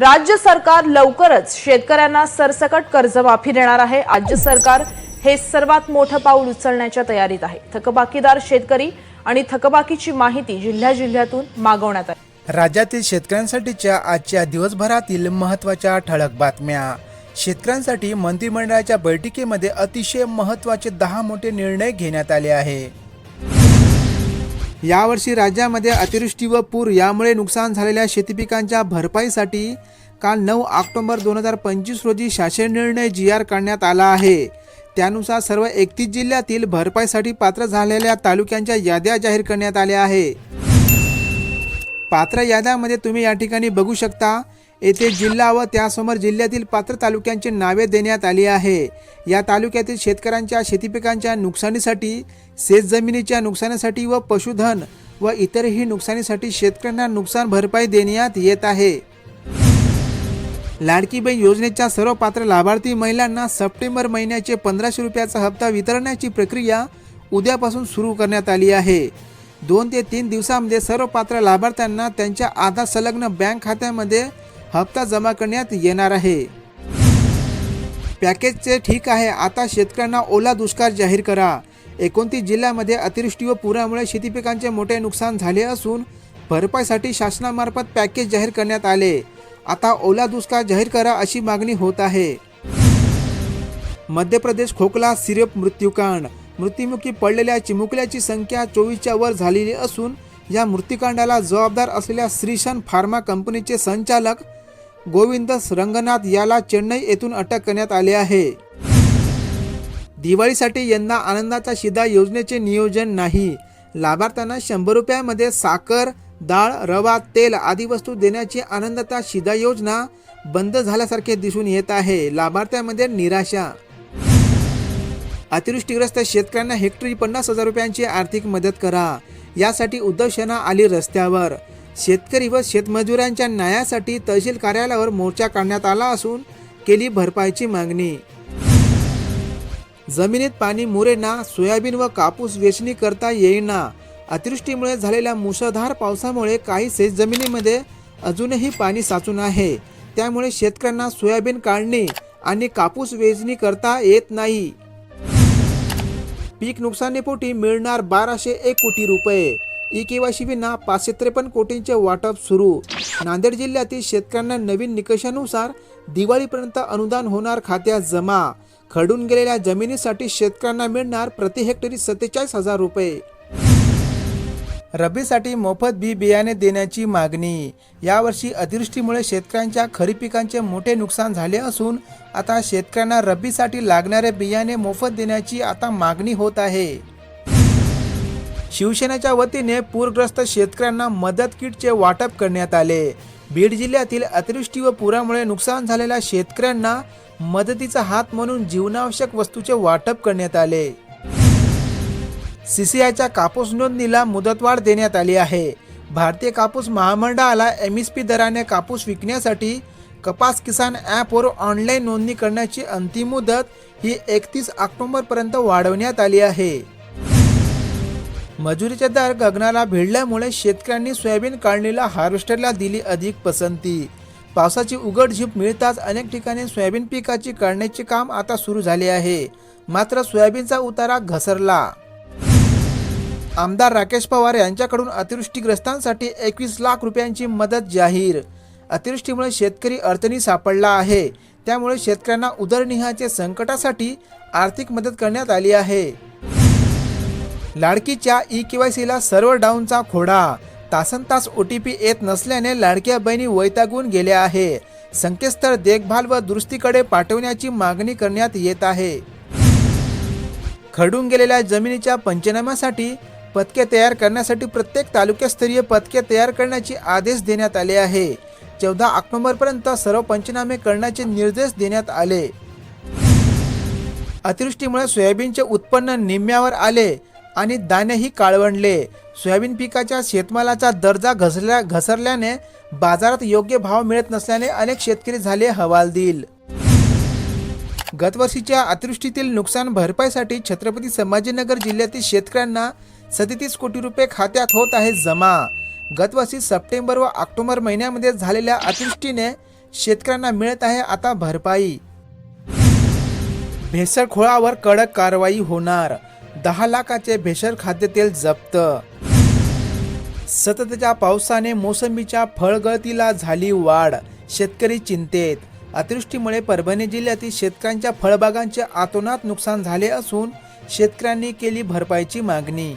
राज्य सरकार लवकरच शेतकऱ्यांना सरसकट कर्जमाफी देणार आहे. राज्य सरकार हे सर्वात मोठं पाऊल उचलण्याच्या तयारीत आहे. थकबाकीदार शेतकरी आणि थकबाकीची माहिती जिल्ह्या जिल्ह्यातून मागवण्यात आली. राज्यातील शेतकऱ्यांसाठीच्या आजच्या दिवसभरातील महत्त्वाच्या ठळक बातम्या. शेतकऱ्यांसाठी मंत्रिमंडळाच्या बैठकीमध्ये अतिशय महत्त्वाचे दहा मोठे निर्णय घेण्यात आले आहे. यावर्षी राज्यामध्ये अतिवृष्टी व पूर यामुळे नुकसान झालेल्या शेतीपिकांच्या भरपाईसाठी काल नऊ ऑक्टोबर दोन हजार पंचवीस रोजी शासन निर्णय जी आर काढण्यात आला आहे. त्यानुसार सर्व एकतीस जिल्ह्यातील भरपाईसाठी पात्र झालेल्या तालुक्यांच्या याद्या जाहीर करण्यात आल्या आहे पात्र याद्यामध्ये तुम्ही या ठिकाणी बघू शकता येथे जिल्हा व त्यासमोर जिल्ह्यातील पात्र तालुक्यांची नावे देण्यात आली आहे. या तालुक्यातील शेतकऱ्यांच्या शेतीपिकांच्या नुकसानीसाठी शेतजमिनीच्या नुकसानीसाठी व पशुधन व इतरही नुकसानीसाठी शेतकऱ्यांना नुकसान भरपाई देण्यात येत आहे. लाडकी बहीण योजनेच्या सर्व पात्र लाभार्थी महिलांना सप्टेंबर महिन्याचे पंधराशे रुपयाचा हप्ता वितरण्याची प्रक्रिया उद्यापासून सुरू करण्यात आली आहे. दोन ते तीन दिवसामध्ये सर्व पात्र लाभार्थ्यांना त्यांच्या आधार संलग्न बँक खात्यामध्ये हप्ता जमा करण्यात येणार आहे. पॅकेजचे ठीक आहे आता शेतकऱ्यांना ओला दुष्काळ जाहीर करा. एकोणतीस जिल्ह्यामध्ये अतिवृष्टी व पुरामुळे शेतीपिकांचे मोठे नुकसान झाले असून भरपाईसाठी शासनामार्फत पॅकेज जाहीर करण्यात आले. आता ओला दुष्काळ जाहीर करा अशी मागणी होत आहे. मध्य प्रदेश खोकला सिरप मृत्यूकांड. मृत्युमुखी पडलेल्या चिमुकल्याची संख्या चोवीसच्या वर झालेली असून या मृत्यूकांडाला जबाबदार असलेल्या श्रीशन फार्मा कंपनीचे संचालक गोविंद रंगनाथ याला चेन्नई येथून अटक करण्यात आले आहे. दिवाळीसाठी यंदा आनंदाचा शिदा योजनेचे नियोजन नाही. लाभार्थ्यांना शंभर रुपयामध्ये साखर डाळ रवा तेल आदी वस्तू देण्याची आनंदाचा शिदा योजना बंद झाल्यासारखे दिसून येत आहे. लाभार्थ्यांमध्ये निराशा. अतिवृष्टीग्रस्त शेतकऱ्यांना हेक्टरी पन्नास हजार रुपयांची आर्थिक मदत करा. यासाठी उद्धव सेना आली रस्त्यावर. शेतकरी व शेतमजुरांच्या न्यायासाठी तहसील कार्यालयावर मोर्चा काढण्यात आला असून केली भरपाईची मागणी. जमिनीत पाणी मुरेना सोयाबीन व कापूस वेचणी करता येईना. अतिवृष्टीमुळे झालेल्या मुसळधार पावसामुळे काही शेतजमिनीमध्ये अजूनही पाणी साचून आहे. त्यामुळे शेतकऱ्यांना सोयाबीन काढणी आणि कापूस वेचणी करता येत नाही. पीक नुकसानीपोटी मिळणार बाराशे एक कोटी रुपये. ई के वाय विना पाचशे त्रेपन्न कोटींचे वाटप सुरू. नांदेड जिल्ह्यातील शेतकऱ्यांना नवीन निकषानुसार दिवाळीपर्यंत अनुदान होणार खात्यात जमा. खडून गेलेल्या जमिनीसाठी शेतकऱ्यांना मिळणार प्रति हेक्टरी सत्तेचाळीस हजार रुपये. रब्बीसाठी मोफत बी बियाणे देण्याची मागणी. यावर्षी अतिवृष्टीमुळे शेतकऱ्यांच्या खरीप पिकांचे मोठे नुकसान झाले असून आता शेतकऱ्यांना रब्बीसाठी लागणारे बियाणे मोफत देण्याची आता मागणी होत आहे. शिवसेनेच्या वतीने पूरग्रस्त शेतकऱ्यांना मदत किटचे वाटप करण्यात आले. बीड जिल्ह्यातील अतिवृष्टी व पुरामुळे नुकसान झालेल्या शेतकऱ्यांना मदतीचा हात म्हणून जीवनावश्यक वस्तूचे वाटप करण्यात आले. सीसीआयच्या कापूस नोंदणीला मुदतवाढ देण्यात आली आहे. भारतीय कापूस महामंडळाला एम एस पी दराने कापूस विकण्यासाठी कपास किसान ॲपवर ऑनलाईन नोंदणी करण्याची अंतिम मुदत ही एकतीस ऑक्टोबरपर्यंत वाढवण्यात आली आहे. मजुरीचे दर गगनाला भिडल्यामुळे शेतकऱ्यांनी सोयाबीन काढणीला हार्वेस्टरला दिली अधिक पसंती. पावसाची उघड झीप मिळताच अनेक ठिकाणी सोयाबीन पिकाची काढण्याचे काम आता सुरू झाले आहे. मात्र सोयाबीनचा उतारा घसरला. आमदार राकेश पवार यांच्याकडून अतिवृष्टीग्रस्तांसाठी एकवीस लाख रुपयांची मदत जाहीर. अतिवृष्टीमुळे शेतकरी अडचणी सापडला आहे. त्यामुळे शेतकऱ्यांना उदरनिहाचे संकटासाठी आर्थिक मदत करण्यात आली आहे. लाडकीच्या ई के वाय सीला सर्व्हर डाऊनचा खोडा. तासन तास ओ टी पी येत नसल्याने लाडक्या बहिणी वैतागून गेल्या आहे. संकेतस्थळ देखभाल व दुरुस्तीकडे पाठवण्याची मागणी करण्यात येत आहे. खडून गेलेल्या जमिनीच्या पंचनाम्यासाठी पथके तयार करण्यासाठी प्रत्येक तालुक्यास्तरीय पथके तयार करण्याचे आदेश देण्यात आले आहे. चौदा ऑक्टोबरपर्यंत सर्व पंचनामे करण्याचे निर्देश देण्यात आले. अतिवृष्टीमुळे सोयाबीनचे उत्पन्न निम्म्यावर आले. आणि दाणेही काळवंडले. सोयाबीन पिकाच्या शेतमालाचा दर्जा घसरल्या घसरल्याने बाजारात योग्य भाव मिळत नसल्याने अनेक शेतकरी झाले हवालदिल. गतवर्षीच्या अतिवृष्टीतील नुकसान भरपाईसाठी छत्रपती संभाजीनगर जिल्ह्यातील शेतकऱ्यांना सदतीस कोटी रुपये खात्यात होत आहे जमा. गतवर्षी सप्टेंबर व ऑक्टोबर महिन्यामध्ये झालेल्या अतिवृष्टीने शेतकऱ्यांना मिळत आहे आता भरपाई. भेसळखोळावर कडक कारवाई होणार. दहा लाखाचे भेसळ खाद्यतेल जप्त. सततच्या पावसाने मोसंबीच्या फळगळतीला झाली वाढ शेतकरी चिंतेत. अतिवृष्टीमुळे परभणी जिल्ह्यातील शेतकऱ्यांच्या फळबागांचे आतोनात नुकसान झाले असून शेतकऱ्यांनी केली भरपाईची मागणी.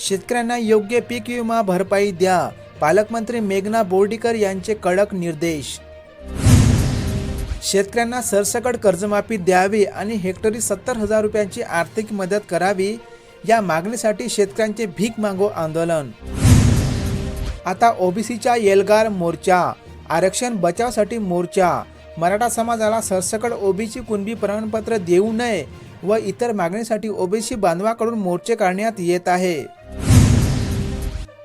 शेतकऱ्यांना योग्य पीक विमा भरपाई द्या पालकमंत्री मेघना बोर्डीकर यांचे कडक निर्देश. शेतकऱ्यांना सरसकट कर्जमाफी द्यावी आणि हेक्टरी सत्तर हजार रुपयांची आर्थिक मदत करावी या मागणीसाठी शेतकऱ्यांचे भीक मागो आंदोलन. आता ओबीसीच्या येलगार मोर्चा आरक्षण बचावसाठी मोर्चा. मराठा समाजाला सरसकट ओबीसी कुणबी प्रमाणपत्र देऊ नये व इतर मागणीसाठी ओबीसी बांधवाकडून मोर्चे काढण्यात येत आहे.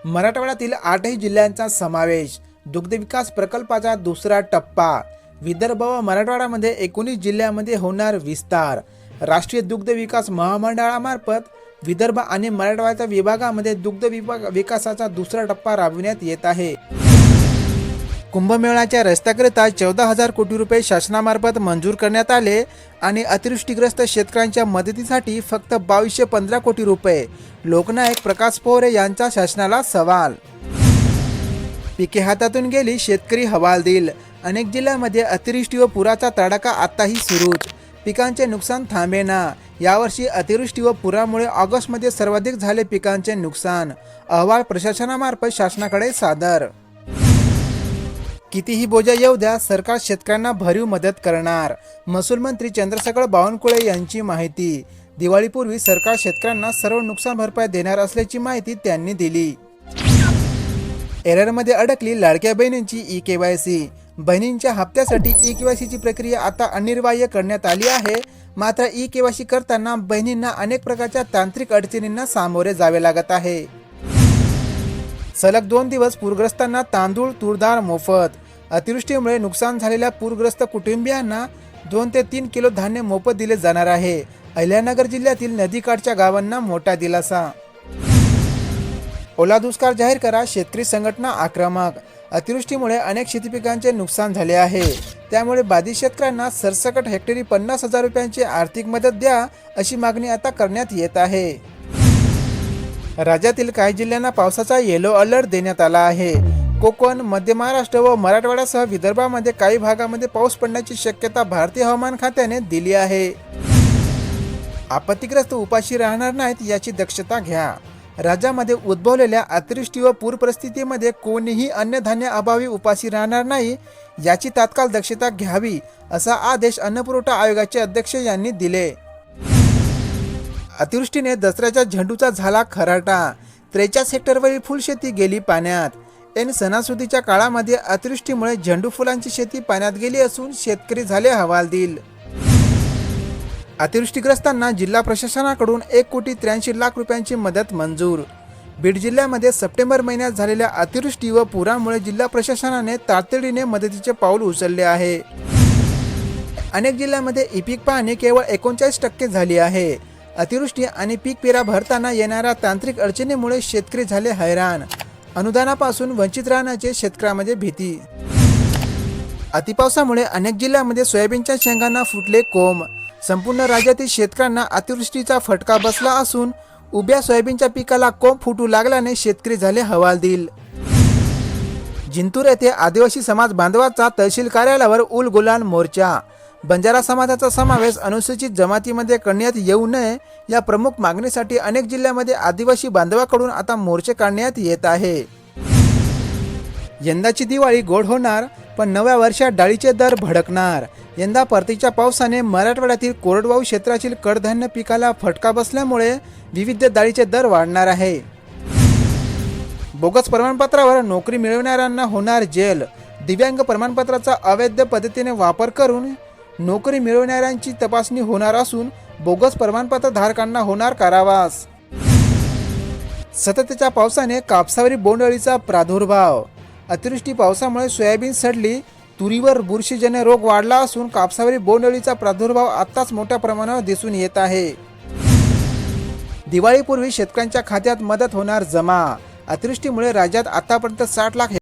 मराठवाड्यातील आठही जिल्ह्यांचा समावेश. दुग्धविकास प्रकल्पाचा दुसरा टप्पा. विदर्भ व मराठवाड्यामध्ये एकोणीस जिल्ह्यामध्ये होणार विस्तार. राष्ट्रीय दुग्ध विकास महामंडळामार्फत विदर्भ आणि मराठवाड्याच्या विभागामध्ये दुग्ध विभाग विकासाचा दुसरा टप्पा राबविण्यात येत आहे. कुंभमेळ्याच्या रस्त्याकरिता चौदा हजार कोटी रुपये शासनामार्फत मंजूर करण्यात आले आणि अतिवृष्टीग्रस्त शेतकऱ्यांच्या मदतीसाठी फक्त बावीसशे पंधरा कोटी रुपये. लोकनायक प्रकाश पोहरे यांचा शासनाला सवाल. पिके हातातून गेली शेतकरी हवालदिल. अनेक जिल्ह्यांमध्ये अतिवृष्टी व पुराचा तडाखा आताही सुरूच. पिकांचे नुकसान थांबेना. यावर्षी अतिवृष्टी व पुरामुळे ऑगस्टमध्ये सर्वाधिक झाले पिकांचे नुकसान. अहवाल प्रशासनामार्फत शासनाकडे सादर. कितीही बोजा येऊ द्या सरकार शेतकऱ्यांना भरीव मदत करणार. महसूल मंत्री चंद्रशेखर बावनकुळे यांची माहिती. दिवाळीपूर्वी सरकार शेतकऱ्यांना सर्व नुकसान भरपाई देणार असल्याची माहिती त्यांनी दिली. एररमध्ये अडकली लाडक्या बहिणींची ई के वाय सी. बहिणींच्या हप्त्यासाठी ई केवायसीची प्रक्रिया आता अनिर्वाह्य करण्यात आली आहे. मात्र ई केवायसी करताना बहिणींना अनेक प्रकारच्या तांत्रिक अडचणींना सामोरे जावे लागत आहे. सलग दोन दिवस पूरग्रस्तांना तांदूळ तूरदार मोफत. अतिवृष्टीमुळे नुकसान झालेल्या पूरग्रस्त कुटुंबियांना दोन ते तीन किलो धान्य मोफत दिले जाणार आहे. अहिल्यानगर जिल्ह्यातील नदीकाठच्या गावांना मोठा दिलासा. ओला दुष्काळ जाहीर करा शेतकरी संघटना आक्रमक. अतिवृष्टीमुळे अनेक शेतीपिकांचे नुकसान झाले आहे. त्यामुळे बाधित शेतकऱ्यांना सरसकट हेक्टरी पन्नास हजार रुपयांची आर्थिक मदत द्या अशी मागणी आता करण्यात येत आहे. राज्यातील काही जिल्ह्यांना पावसाचा येलो अलर्ट देण्यात आला आहे. कोकण मध्य महाराष्ट्र व मराठवाड्यासह विदर्भामध्ये काही भागामध्ये पाऊस पडण्याची शक्यता भारतीय हवामान खात्याने दिली आहे. आपत्तीग्रस्त उपाशी राहणार नाहीत याची दक्षता घ्या. राज्यामध्ये उद्भवलेल्या अतिवृष्टी व पूर परिस्थितीमध्ये कोणीही अन्नधान्य अभावी उपाशी राहणार नाही याची तात्काळ दक्षता घ्यावी असा आदेश अन्नपुरवठा आयोगाचे अध्यक्ष यांनी दिले. अतिवृष्टीने दसऱ्याच्या झेंडूचा झाला खराटा. त्रेचाळीस हेक्टरवरील फुलशेती गेली पाण्यात. एन सणासुदीच्या काळामध्ये अतिवृष्टीमुळे झेंडू फुलांची शेती पाण्यात गेली असून शेतकरी झाले हवालदिल. अतिवृष्टीग्रस्तांना जिल्हा प्रशासनाकडून एक कोटी त्र्याऐंशी लाख रुपयांची मदत मंजूर. बीड जिल्ह्यामध्ये सप्टेंबर महिन्यात झालेल्या अतिवृष्टी व पुरामुळे जिल्हा प्रशासनाने तातडीने मदतीचे पाऊल उचलले आहे. अनेक जिल्ह्यांमध्ये ई पीक पाहणी केवळ एकोणचाळीस टक्के झाली आहे. अतिवृष्टी आणि पीक पेरा भरताना येणाऱ्या तांत्रिक अडचणीमुळे शेतकरी झाले हैराण. अनुदानापासून वंचित राहण्याचे शेतकऱ्यामध्ये भीती. अतिपावसामुळे अनेक जिल्ह्यांमध्ये सोयाबीनच्या शेंगांना फुटले कोंब. संपूर्ण राज्यातील शेतकऱ्यांना अतिवृष्टीचा फटका बसला असून उभ्या सोयाबीनच्या पिकाला कोंब फुटू लागल्याने शेतकरी झाले हवालदिल. जिंतूर येथे आदिवासी समाज बांधवाचा तहसील कार्यालयावर उल गुलान मोर्चा. बंजारा समाजाचा समावेश अनुसूचित जमातीमध्ये करण्यात येऊ नये या प्रमुख मागणीसाठी अनेक जिल्ह्यामध्ये आदिवासी बांधवाकडून आता मोर्चे काढण्यात येत आहे. यंदाची दिवाळी गोड होणार पण नव्या वर्षात डाळीचे दर भडकणार. यंदा परतीच्या पावसाने मराठवाड्यातील कोरडवाहू क्षेत्रातील कडधान्य पिकाला फटका बसल्यामुळे विविध डाळीचे दर वाढणार आहे. बोगस प्रमाणपत्रावर नोकरी मिळवणाऱ्यांना होणार जेल. दिव्यांग प्रमाणपत्राचा अवैध पद्धतीने वापर करून नोकरी मिळवणाऱ्यांची तपासणी होणार असून बोगस प्रमाणपत्र धारकांना होणार कारावास. सततच्या पावसाने कापसावरील बोंडअळीचा प्रादुर्भाव. अतिवृष्टी पावसामुळे सोयाबीन सडली तुरीवर बुरशीजन्य रोग वाढला असून कापसावरील बोंडअळीचा प्रादुर्भाव आत्ताच मोठ्या प्रमाणावर दिसून येत आहे. दिवाळीपूर्वी शेतकऱ्यांच्या खात्यात मदत होणार जमा. अतिवृष्टीमुळे राज्यात आतापर्यंत साठ लाख